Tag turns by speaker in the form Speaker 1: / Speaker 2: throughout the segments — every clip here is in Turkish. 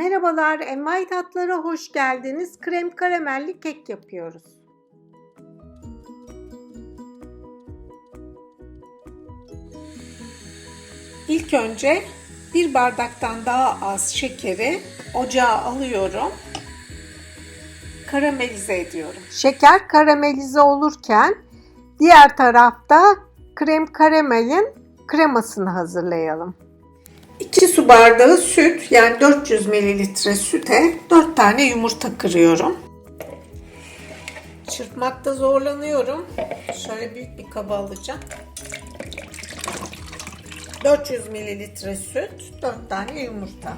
Speaker 1: Merhabalar, Envai Tatlara hoş geldiniz. Krem karamelli kek yapıyoruz. İlk önce bir bardaktan daha az şekeri ocağa alıyorum. Karamelize ediyorum. Şeker karamelize olurken diğer tarafta krem karamelin kremasını hazırlayalım. 2 su bardağı süt yani 400 mililitre süte 4 tane yumurta kırıyorum. Çırpmakta zorlanıyorum. Şöyle büyük bir kaba alacağım. 400 mililitre süt, 4 tane yumurta.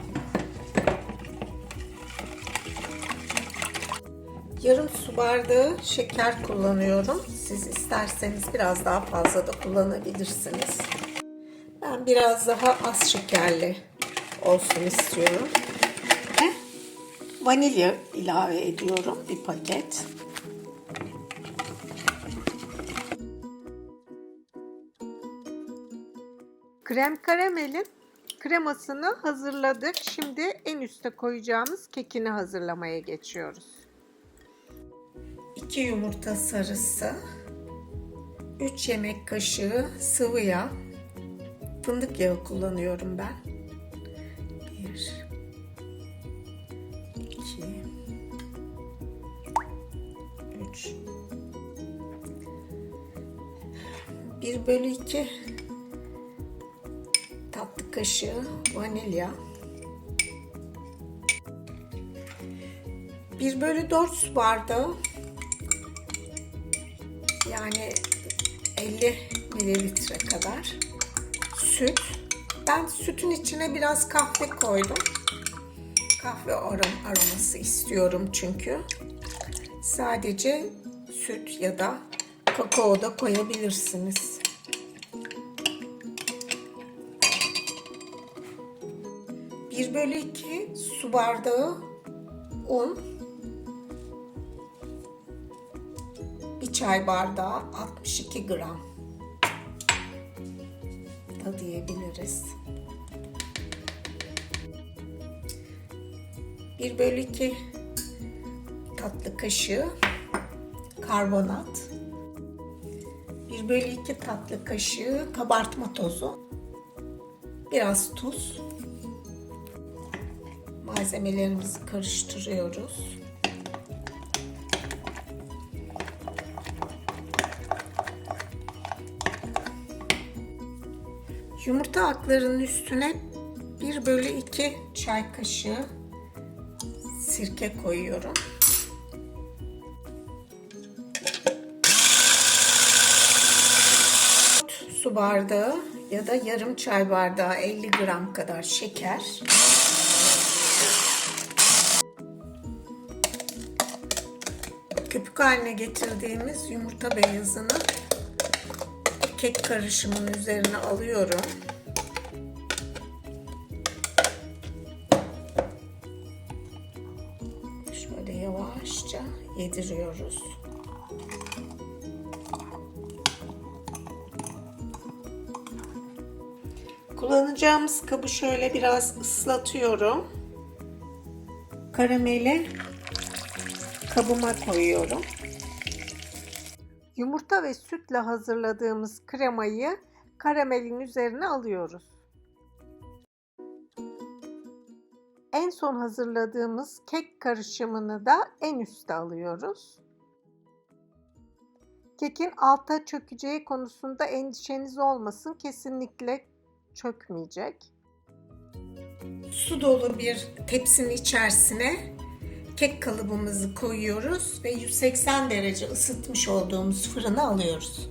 Speaker 1: Yarım su bardağı şeker kullanıyorum. Siz isterseniz biraz daha fazla da kullanabilirsiniz. Ben biraz daha az şekerli olsun istiyorum. Ve vanilya ilave ediyorum bir paket. Krem karamelin kremasını hazırladık. Şimdi en üste koyacağımız kekini hazırlamaya geçiyoruz. 2 yumurta sarısı, 3 yemek kaşığı sıvı yağ, fındık yağı kullanıyorum ben. 1 2 3 1 bölü 2 tatlı kaşığı vanilya. 1 bölü 4 su bardağı yani 50 mililitre kadar süt. Ben sütün içine biraz kahve koydum. Kahve arom aroması istiyorum çünkü. Sadece süt ya da kakao da koyabilirsiniz. Bir bölü iki su bardağı un. Bir çay bardağı 62 gram da diyebiliriz. 1 bölü 2 tatlı kaşığı karbonat. 1 bölü 2 tatlı kaşığı kabartma tozu. Biraz tuz. Malzemelerimizi karıştırıyoruz. Yumurta aklarının üstüne 1 bölü 2 çay kaşığı sirke koyuyorum. Su bardağı ya da yarım çay bardağı 50 gram kadar şeker. Köpük haline getirdiğimiz yumurta beyazını kek karışımının üzerine alıyorum. Şöyle yavaşça yediriyoruz. Kullanacağımız kabı şöyle biraz ıslatıyorum. Karameli kabıma koyuyorum. Yumurta ve sütle hazırladığımız kremayı karamelin üzerine alıyoruz. En son hazırladığımız kek karışımını da en üste alıyoruz. Kekin alta çökeceği konusunda endişeniz olmasın. Kesinlikle çökmeyecek. Su dolu bir tepsinin içerisine kek kalıbımızı koyuyoruz ve 180 derece ısıtmış olduğumuz fırına alıyoruz.